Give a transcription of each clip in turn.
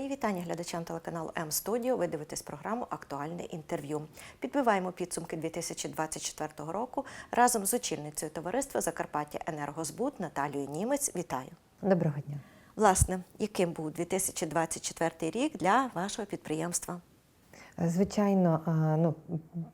Мої вітання глядачам телеканалу М Студіо. Ви дивитесь програму Актуальне інтерв'ю. Підбиваємо підсумки 2024 року разом з очільницею товариства Закарпаття Енергозбут Наталією Німець. Вітаю! Доброго дня. Власне, яким був 2024 рік для вашого підприємства? Звичайно, ну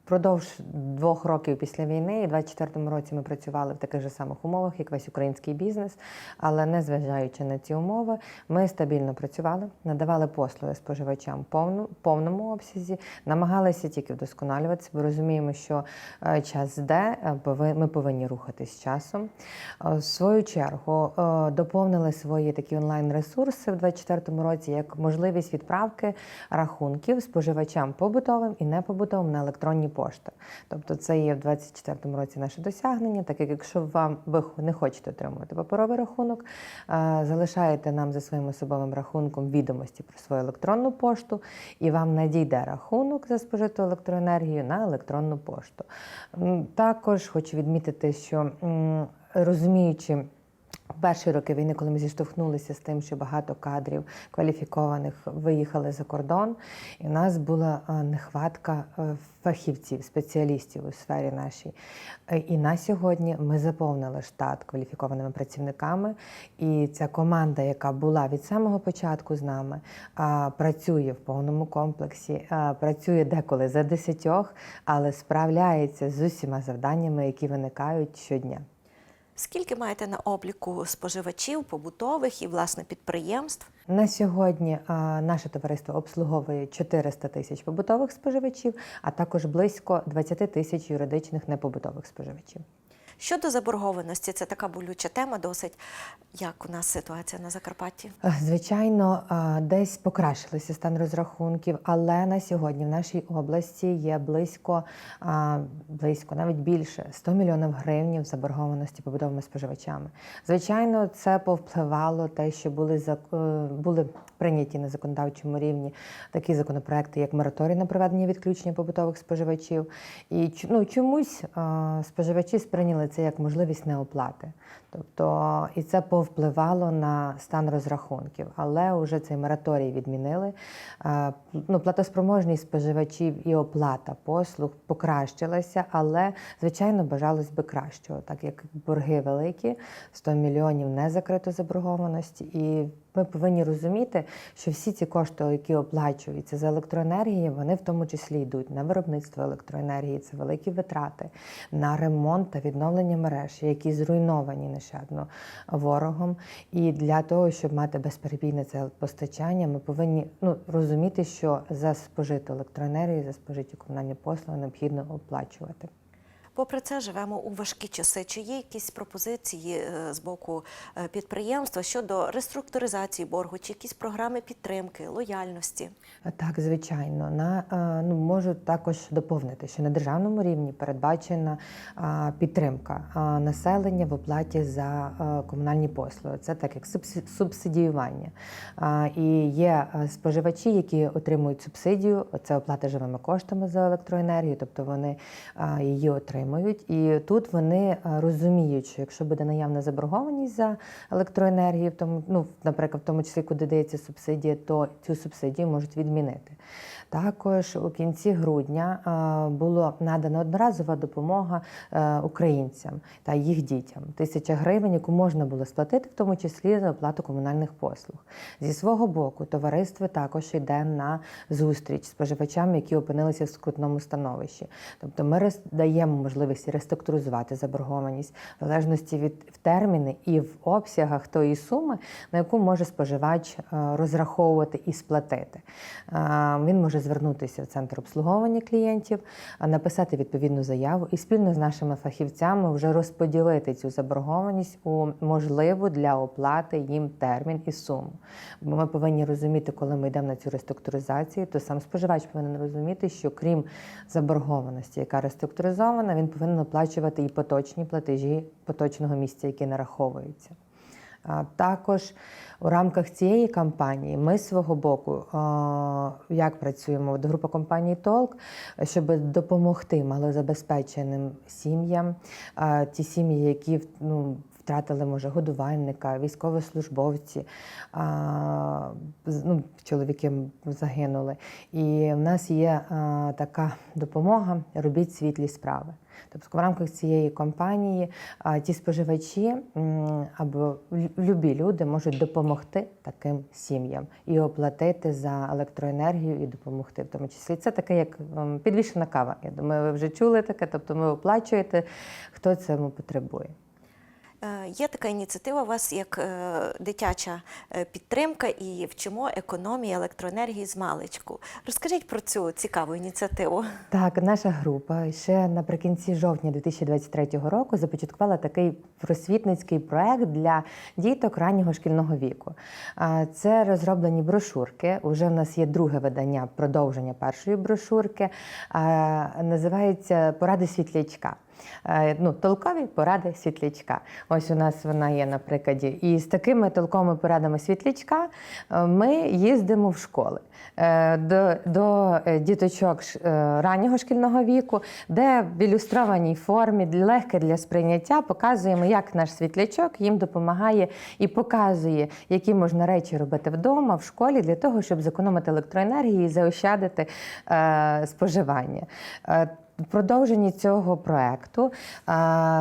впродовж двох років після війни, і в 24-му році ми працювали в таких же самих умовах, як весь український бізнес. Але незважаючи на ці умови, ми стабільно працювали, надавали послуги споживачам повну повному обсязі, намагалися тільки вдосконалюватися, бо розуміємо, що е, час йде, е, ми повинні рухатись часом. Е, В свою чергу доповнили свої такі онлайн-ресурси в 24-му році як можливість відправки рахунків споживачам побутовим і непобутовим на електронні пошти. Тобто це є в 24-му році наше досягнення, так як якщо вам ви не хочете отримувати паперовий рахунок, е, залишаєте нам за своїм особовим рахунком відомості про свою електронну пошту, і вам надійде рахунок за спожиту електроенергію на електронну пошту. Також хочу відмітити, що розуміючи. Перші роки війни, коли ми зіштовхнулися з тим, що багато кадрів кваліфікованих виїхали за кордон, і в нас була е, нехватка е, фахівців, спеціалістів у сфері нашій. Е, І на сьогодні ми заповнили штат кваліфікованими працівниками. І ця команда, яка була від самого початку з нами, працює в повному комплексі, працює деколи за десятьох, але справляється з усіма завданнями, які виникають щодня. Скільки маєте на обліку споживачів, побутових і власне підприємств? На сьогодні а, наше товариство обслуговує 400 тисяч побутових споживачів, а також близько 20 тисяч юридичних непобутових споживачів. Щодо заборгованості, це така болюча тема досить. Як у нас ситуація на Закарпатті? Е, Звичайно, десь покращилися стан розрахунків, але на сьогодні в нашій області є близько, близько навіть більше 100 мільйонів гривень заборгованості побутовими споживачами. Звичайно, це повпливало те, що були е, були прийняті на законодавчому рівні такі законопроекти, як мораторій на проведення відключення побутових споживачів. І ну, чомусь споживачі сприйняли це як можливість неоплати. Тобто, і це повпливало на стан розрахунків. Але вже цей мораторій відмінили. Е, Ну, платоспроможність споживачів і оплата послуг покращилася, але звичайно бажалось би кращого, так як борги великі, 100 мільйонів не закрито заборгованості. І ми повинні розуміти, що всі ці кошти, які оплачуються за електроенергію, вони в тому числі йдуть на виробництво електроенергії, це великі витрати, на ремонт та відновлення мереж, які зруйновані нещадно ворогом. І для того, щоб мати безперебійне це постачання, ми повинні ну, розуміти, що за спожиту електроенергію, за спожиті комунальні послуги необхідно оплачувати. Попри це, живемо у важкі часи. Чи є якісь пропозиції е, з боку е, підприємства щодо реструктуризації боргу, чи якісь програми підтримки, лояльності? Так, звичайно, на е, ну можу також доповнити, що на державному рівні передбачена підтримка населення в оплаті за е, комунальні послуги. Це так як субсидіювання. І є е, споживачі, які отримують субсидію. Це оплата живими коштами за електроенергію, тобто вони її отримують. І тут вони е, розуміють, що якщо буде наявна заборгованість за електроенергію, в тому, ну, наприклад, в тому числі, куди дається субсидія, то цю субсидію можуть відмінити. Також у кінці грудня було надана одноразова допомога е, українцям та їх дітям. Тисяча гривень, яку можна було сплатити, в тому числі за оплату комунальних послуг. Зі свого боку, товариство також йде на зустріч споживачам, які опинилися в скрутному становищі. Тобто ми роз- даємо можливість реструктуризувати заборгованість в залежності від в терміни і в обсягах тої суми, на яку може споживач е, розраховувати і сплатити. Е, Він може звернутися в центр обслуговування клієнтів, написати відповідну заяву і спільно з нашими фахівцями вже розподілити цю заборгованість у можливу для оплати їм термін і суму. Бо ми повинні розуміти, коли ми йдемо на цю реструктуризацію, то сам споживач повинен розуміти, що крім заборгованості, яка реструктуризована, він повинен оплачувати і поточні платежі поточного місця, які нараховуються. А Також у рамках цієї кампанії ми з свого боку, як працюємо от група компанії Толк, щоб допомогти малозабезпеченим сім'ям, ті сім'ї, які ну, втратили може годувальника, військовослужбовці, а, ну, чоловіки загинули. І в нас є а, така допомога робіть світлі справи. Тобто в рамках цієї кампанії а, ті споживачі або любі люди можуть допомогти таким сім'ям і оплатити за електроенергію і допомогти в тому числі. Це таке, як підвішена кава. Я думаю, ви вже чули таке. Тобто, ви оплачуєте, хто цьому потребує. Е, Є така ініціатива у вас як е, дитяча е, підтримка і вчимо економії електроенергії з маличку. Розкажіть про цю цікаву ініціативу. Так, наша група ще наприкінці жовтня 2023 року започаткувала такий просвітницький проект для діток раннього шкільного віку. Це розроблені брошурки. Уже в нас є друге видання продовження першої брошурки. Називається Поради світлячка. Е, Ну, толкові поради світлячка. Ось у нас вона є на прикладі. І з такими толковими порадами світлячка е, ми їздимо в школи е, до, до діточок раннього шкільного віку, де в ілюстрованій формі, легке для сприйняття, показуємо, як наш світлячок їм допомагає і показує, які можна речі робити вдома, в школі, для того, щоб зекономити електроенергію і заощадити споживання. Продовженні цього проекту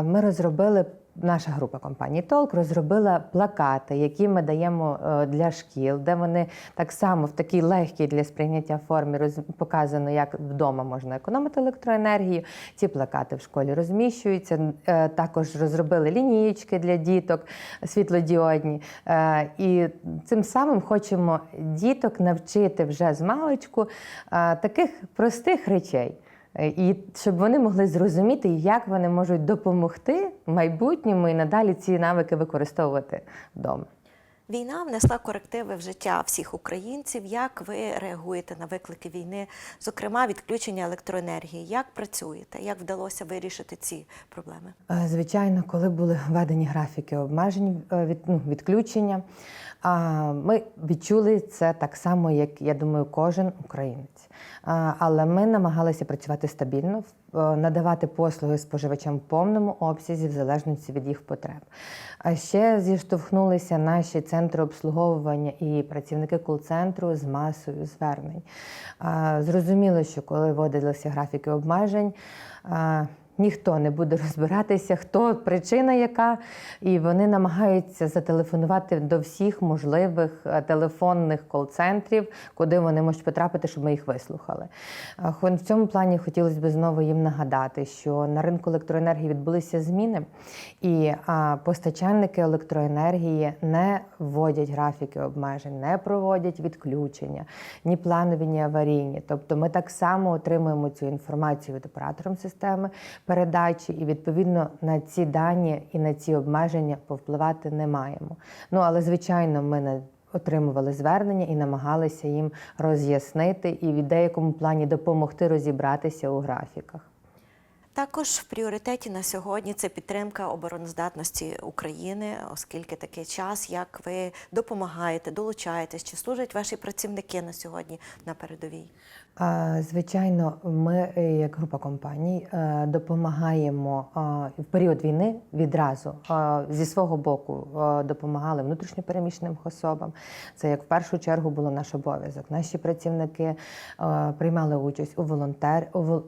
ми розробили. Наша група компанії Толк розробила плакати, які ми даємо е, для шкіл, де вони так само в такій легкій для сприйняття формі роз... показано, як вдома можна економити електроенергію. Ці плакати в школі розміщуються. Е, Також розробили лінієчки для діток світлодіодні. Е, І цим самим хочемо діток навчити вже з маличку таких простих речей. Е, І щоб вони могли зрозуміти, як вони можуть допомогти майбутньому і надалі ці навики використовувати вдома. Війна внесла корективи в життя всіх українців. Як ви реагуєте на виклики війни, зокрема відключення електроенергії? Як працюєте? Як вдалося вирішити ці проблеми? Е, Звичайно, коли були введені графіки обмежень е, від ну, відключення, ми відчули це так само, як я думаю, кожен українець. Але ми намагалися працювати стабільно, надавати послуги споживачам в повному обсязі, в залежності від їх потреб. А ще зіштовхнулися наші центри обслуговування і працівники кол-центру з масою звернень. Зрозуміло, що коли вводилися графіки обмежень, Ніхто не буде розбиратися, хто причина яка, і вони намагаються зателефонувати до всіх можливих е, телефонних кол-центрів, куди вони можуть потрапити, щоб ми їх вислухали. В цьому плані хотілося б знову їм нагадати, що на ринку електроенергії відбулися зміни, і постачальники електроенергії не вводять графіки обмежень, не проводять відключення, ні планові, ні аварійні. Тобто ми так само отримуємо цю інформацію від оператором системи передачі, і відповідно на ці дані і на ці обмеження повпливати не маємо. Ну але звичайно, ми не отримували звернення і намагалися їм роз'яснити і в деякому плані допомогти розібратися у графіках. Також в пріоритеті на сьогодні це підтримка обороноздатності України, оскільки такий час, як ви допомагаєте, долучаєтесь, чи служать ваші працівники на сьогодні на передовій? Звичайно, ми, е, як група компаній, е, допомагаємо в період війни відразу зі свого боку допомагали внутрішньопереміщеним особам. Це як в першу чергу було наш обов'язок. Наші працівники приймали участь у волонтер у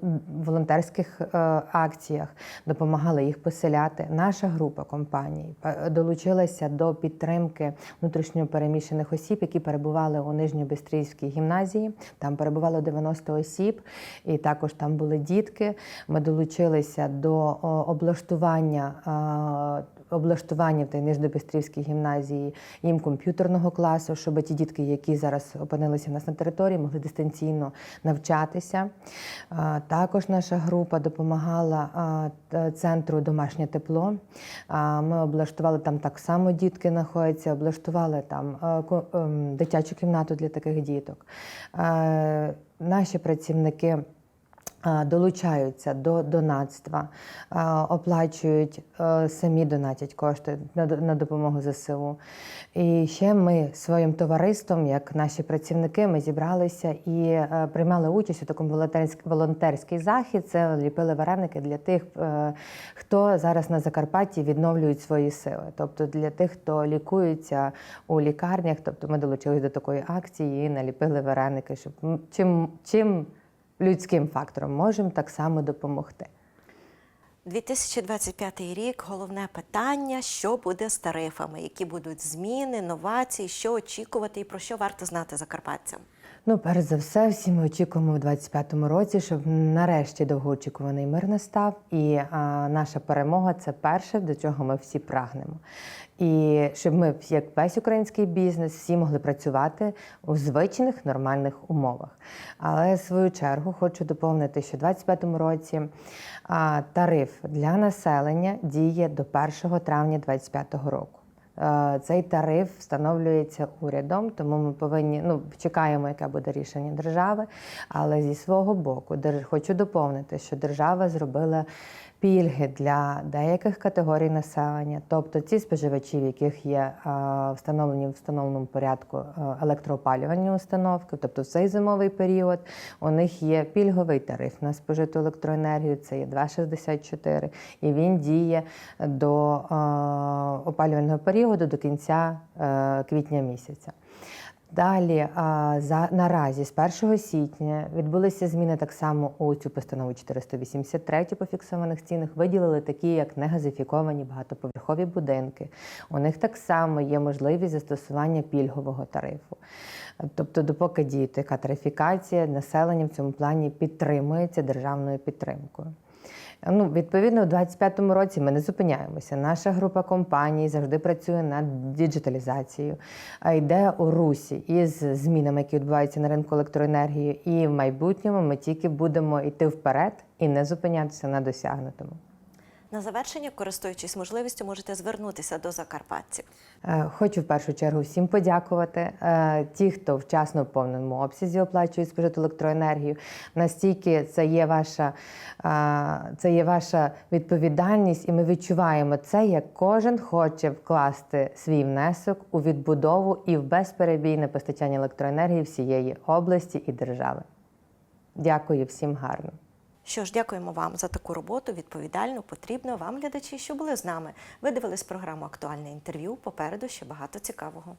волонтерських е, акціях, допомагали їх поселяти. Наша група компаній е, долучилася до підтримки внутрішньопереміщених осіб, які перебували у Нижньобистрівській гімназії. Там перебувало 90 осіб, і також там були дітки. Ми долучилися до облаштування. Облаштування в Нижньобистрівській гімназії їм комп'ютерного класу, щоб ті дітки, які зараз опинилися в нас на території, могли дистанційно навчатися. Також наша група допомагала центру домашнє тепло. Ми облаштували там так само дітки знаходяться, облаштували там ем, дитячу кімнату для таких діток. Наші працівники долучаються до донатства, оплачують е, самі донатять кошти на, допомогу ЗСУ. І ще ми своїм товариством, як наші працівники, ми зібралися і е, приймали участь у такому волонтерськ- волонтерський захід. Це ліпили вареники для тих, е, хто зараз на Закарпатті відновлюють свої сили. Тобто для тих, хто лікується у лікарнях. Тобто ми долучились до такої акції і наліпили вареники, щоб чим, чим людським фактором можемо так само допомогти. 2025 рік головне питання: що буде з тарифами, які будуть зміни, новації, що очікувати і про що варто знати закарпатцям. Ну, перш за все, всі ми очікуємо у 25-му році, щоб нарешті довгоочікуваний мир настав. І а, наша перемога це перше, до чого ми всі прагнемо. І щоб ми, як весь український бізнес, всі могли працювати у звичних нормальних умовах. Але в свою чергу хочу доповнити, що у 25-му році а, тариф для населення діє до 1 травня 2025 року. Е, Цей тариф встановлюється урядом, тому ми повинні ну чекаємо, яке буде рішення держави. Але зі свого боку, хочу доповнити, що держава зробила пільги для деяких категорій населення, тобто ці споживачі, в яких є встановлені в встановленому порядку е, електроопалювальні установки, тобто в цей зимовий період у них є пільговий тариф на спожиту електроенергію, це є 2,64, і він діє до е, опалювального періоду до кінця е, квітня місяця. Далі, за, наразі, з 1 січня, відбулися зміни так само у цю постанову 483 по фіксованих цінах. Виділили такі, як негазифіковані багатоповерхові будинки. У них так само є можливість застосування пільгового тарифу. Тобто, допоки діє така тарифікація, населення в цьому плані підтримується державною підтримкою. Ну, відповідно, у 2025 році ми не зупиняємося. Наша група компаній завжди працює над діджиталізацією, а йде у русі із змінами, які відбуваються на ринку електроенергії. І в майбутньому ми тільки будемо йти вперед і не зупинятися на досягнутому. На завершення, користуючись можливістю, можете звернутися до закарпатців. Е, Хочу в першу чергу всім подякувати. Е, Ті, хто вчасно в повному обсязі оплачують спожиту електроенергію, настільки це є ваша, е, це є ваша відповідальність, і ми відчуваємо це, як кожен хоче вкласти свій внесок у відбудову і в безперебійне постачання електроенергії всієї області і держави. Дякую всім гарно. Що ж, дякуємо вам за таку роботу, відповідальну, потрібно вам, глядачі, що були з нами. Ви дивились програму Актуальне інтерв'ю. Попереду ще багато цікавого.